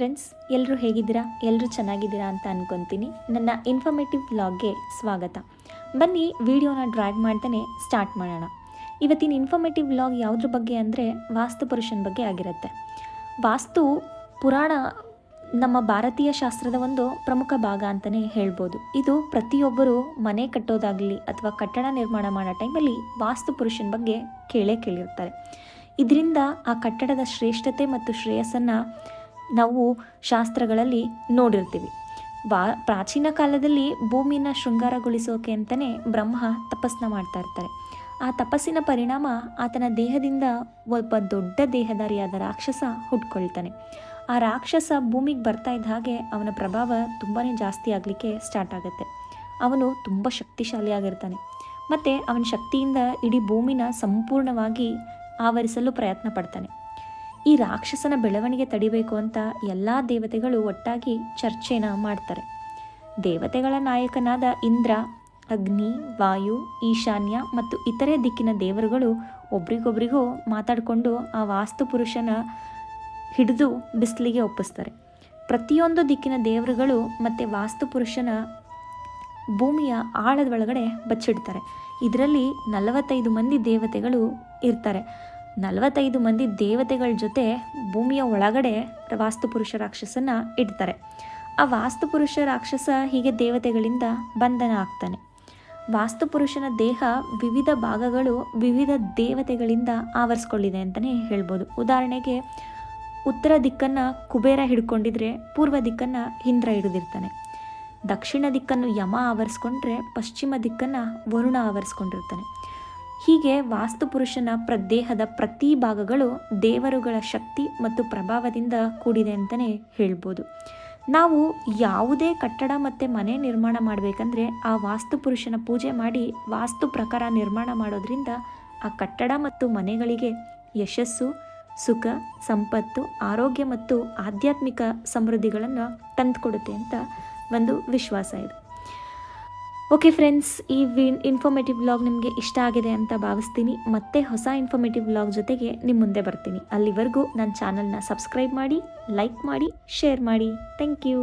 Friends ಎಲ್ಲರೂ ಹೇಗಿದ್ದೀರಾ? ಎಲ್ಲರೂ ಚೆನ್ನಾಗಿದ್ದೀರಾ ಅಂತ ಅನ್ಕೊತೀನಿ. ನನ್ನ ಇನ್ಫಾರ್ಮೇಟಿವ್ ವ್ಲಾಗ್ಗೆ ಸ್ವಾಗತ. ಬನ್ನಿ, ವಿಡಿಯೋನ ಡ್ರ್ಯಾಗ್ ಮಾಡ್ತಾನೆ ಸ್ಟಾರ್ಟ್ ಮಾಡೋಣ. ಇವತ್ತಿನ ಇನ್ಫಾರ್ಮೇಟಿವ್ ವ್ಲಾಗ್ ಯಾವುದ್ರ ಬಗ್ಗೆ ಅಂದರೆ ವಾಸ್ತು ಪುರುಷನ ಬಗ್ಗೆ ಆಗಿರುತ್ತೆ. ವಾಸ್ತು ಪುರಾಣ ನಮ್ಮ ಭಾರತೀಯ ಶಾಸ್ತ್ರದ ಒಂದು ಪ್ರಮುಖ ಭಾಗ ಅಂತಲೇ ಹೇಳ್ಬೋದು. ಇದು ಪ್ರತಿಯೊಬ್ಬರು ಮನೆ ಕಟ್ಟೋದಾಗಲಿ ಅಥವಾ ಕಟ್ಟಡ ನಿರ್ಮಾಣ ಮಾಡೋ ಟೈಮಲ್ಲಿ ವಾಸ್ತು ಪುರುಷನ ಬಗ್ಗೆ ಕೇಳೇ ಕೇಳಿರ್ತಾರೆ. ಇದರಿಂದ ಆ ಕಟ್ಟಡದ ಶ್ರೇಷ್ಠತೆ ಮತ್ತು ಶ್ರೇಯಸ್ಸನ್ನು ನಾವು ಶಾಸ್ತ್ರಗಳಲ್ಲಿ ನೋಡಿರ್ತೀವಿ. ವಾ, ಪ್ರಾಚೀನ ಕಾಲದಲ್ಲಿ ಭೂಮಿನ ಶೃಂಗಾರಗೊಳಿಸೋಕೆ ಅಂತಲೇ ಬ್ರಹ್ಮ ತಪಸ್ಸನ್ನ ಮಾಡ್ತಾ ಇರ್ತಾರೆ. ಆ ತಪಸ್ಸಿನ ಪರಿಣಾಮ ಆತನ ದೇಹದಿಂದ ಒಬ್ಬ ದೊಡ್ಡ ದೇಹಧಾರಿಯಾದ ರಾಕ್ಷಸ ಹುಟ್ಕೊಳ್ತಾನೆ. ಆ ರಾಕ್ಷಸ ಭೂಮಿಗೆ ಬರ್ತಾ ಇದ್ದ ಹಾಗೆ ಅವನ ಪ್ರಭಾವ ತುಂಬಾ ಜಾಸ್ತಿ ಆಗಲಿಕ್ಕೆ ಸ್ಟಾರ್ಟ್ ಆಗುತ್ತೆ. ಅವನು ತುಂಬ ಶಕ್ತಿಶಾಲಿಯಾಗಿರ್ತಾನೆ ಮತ್ತು ಅವನ ಶಕ್ತಿಯಿಂದ ಇಡೀ ಭೂಮಿನ ಸಂಪೂರ್ಣವಾಗಿ ಆವರಿಸಲು ಪ್ರಯತ್ನ ಪಡ್ತಾನೆ. ಈ ರಾಕ್ಷಸನ ಬೆಳವಣಿಗೆ ತಡಿಬೇಕು ಅಂತ ಎಲ್ಲ ದೇವತೆಗಳು ಒಟ್ಟಾಗಿ ಚರ್ಚೆನ ಮಾಡ್ತಾರೆ. ದೇವತೆಗಳ ನಾಯಕನಾದ ಇಂದ್ರ, ಅಗ್ನಿ, ವಾಯು, ಈಶಾನ್ಯ ಮತ್ತು ಇತರೆ ದಿಕ್ಕಿನ ದೇವರುಗಳು ಒಬ್ರಿಗೊಬ್ರಿಗೂ ಮಾತಾಡಿಕೊಂಡು ಆ ವಾಸ್ತು ಪುರುಷನ ಹಿಡಿದು ಬಿಸಿಲಿಗೆ ಒಪ್ಪಿಸ್ತಾರೆ. ಪ್ರತಿಯೊಂದು ದಿಕ್ಕಿನ ದೇವರುಗಳು ಮತ್ತು ವಾಸ್ತು ಪುರುಷನ ಭೂಮಿಯ ಆಳದ ಒಳಗಡೆ ಬಚ್ಚಿಡ್ತಾರೆ. ಇದರಲ್ಲಿ ನಲವತ್ತೈದು ಮಂದಿ ದೇವತೆಗಳು ಇರ್ತಾರೆ. ನಲವತ್ತೈದು ಮಂದಿ ದೇವತೆಗಳ ಜೊತೆ ಭೂಮಿಯ ಒಳಗಡೆ ವಾಸ್ತುಪುರುಷ ರಾಕ್ಷಸನ ಇಡ್ತಾರೆ. ಆ ವಾಸ್ತುಪುರುಷ ರಾಕ್ಷಸ ಹೀಗೆ ದೇವತೆಗಳಿಂದ ಬಂಧನ ಆಗ್ತಾನೆ. ವಾಸ್ತುಪುರುಷನ ದೇಹ ವಿವಿಧ ಭಾಗಗಳು ವಿವಿಧ ದೇವತೆಗಳಿಂದ ಆವರಿಸ್ಕೊಳ್ಳಿದೆ ಅಂತಲೇ ಹೇಳ್ಬೋದು. ಉದಾಹರಣೆಗೆ ಉತ್ತರ ದಿಕ್ಕನ್ನು ಕುಬೇರ ಹಿಡ್ಕೊಂಡಿದ್ರೆ ಪೂರ್ವ ದಿಕ್ಕನ್ನು ಹಿಂದ್ರ ಹಿಡಿದಿರ್ತಾನೆ. ದಕ್ಷಿಣ ದಿಕ್ಕನ್ನು ಯಮ ಆವರಿಸ್ಕೊಂಡ್ರೆ ಪಶ್ಚಿಮ ದಿಕ್ಕನ್ನು ವರುಣ ಆವರಿಸ್ಕೊಂಡಿರ್ತಾನೆ. ಹೀಗೆ ವಾಸ್ತುಪುರುಷನ ಪ್ರದೇಹದ ಪ್ರತಿ ಭಾಗಗಳು ದೇವರುಗಳ ಶಕ್ತಿ ಮತ್ತು ಪ್ರಭಾವದಿಂದ ಕೂಡಿದೆ ಅಂತಲೇ ಹೇಳ್ಬೋದು. ನಾವು ಯಾವುದೇ ಕಟ್ಟಡ ಮತ್ತು ಮನೆ ನಿರ್ಮಾಣ ಮಾಡಬೇಕಂದ್ರೆ ಆ ವಾಸ್ತುಪುರುಷನ ಪೂಜೆ ಮಾಡಿ ವಾಸ್ತು ಪ್ರಕಾರ ನಿರ್ಮಾಣ ಮಾಡೋದ್ರಿಂದ ಆ ಕಟ್ಟಡ ಮತ್ತು ಮನೆಗಳಿಗೆ ಯಶಸ್ಸು, ಸುಖ, ಸಂಪತ್ತು, ಆರೋಗ್ಯ ಮತ್ತು ಆಧ್ಯಾತ್ಮಿಕ ಸಮೃದ್ಧಿಗಳನ್ನು ತಂದುಕೊಡುತ್ತೆ ಅಂತ ಒಂದು ವಿಶ್ವಾಸ ಇದೆ. ಓಕೆ ಫ್ರೆಂಡ್ಸ್ ಈ ವಿನ್ ಇನ್ಫಾರ್ಮೇಟಿವ್ ವ್ಲಾಗ್ ನಿಮಗೆ ಇಷ್ಟ ಆಗಿದೆ ಅಂತ ಭಾವಿಸ್ತೀನಿ. ಮತ್ತೆ ಹೊಸ ಇನ್ಫಾರ್ಮೇಟಿವ್ ಬ್ಲಾಗ್ ಜೊತೆಗೆ ನಿಮ್ಮ ಮುಂದೆ ಬರ್ತೀನಿ. ಅಲ್ಲಿವರೆಗೂ ನನ್ನ ಚಾನಲ್ನ ಸಬ್ಸ್ಕ್ರೈಬ್ ಮಾಡಿ ಲೈಕ್ ಮಾಡಿ ಶೇರ್ ಮಾಡಿ. Thank you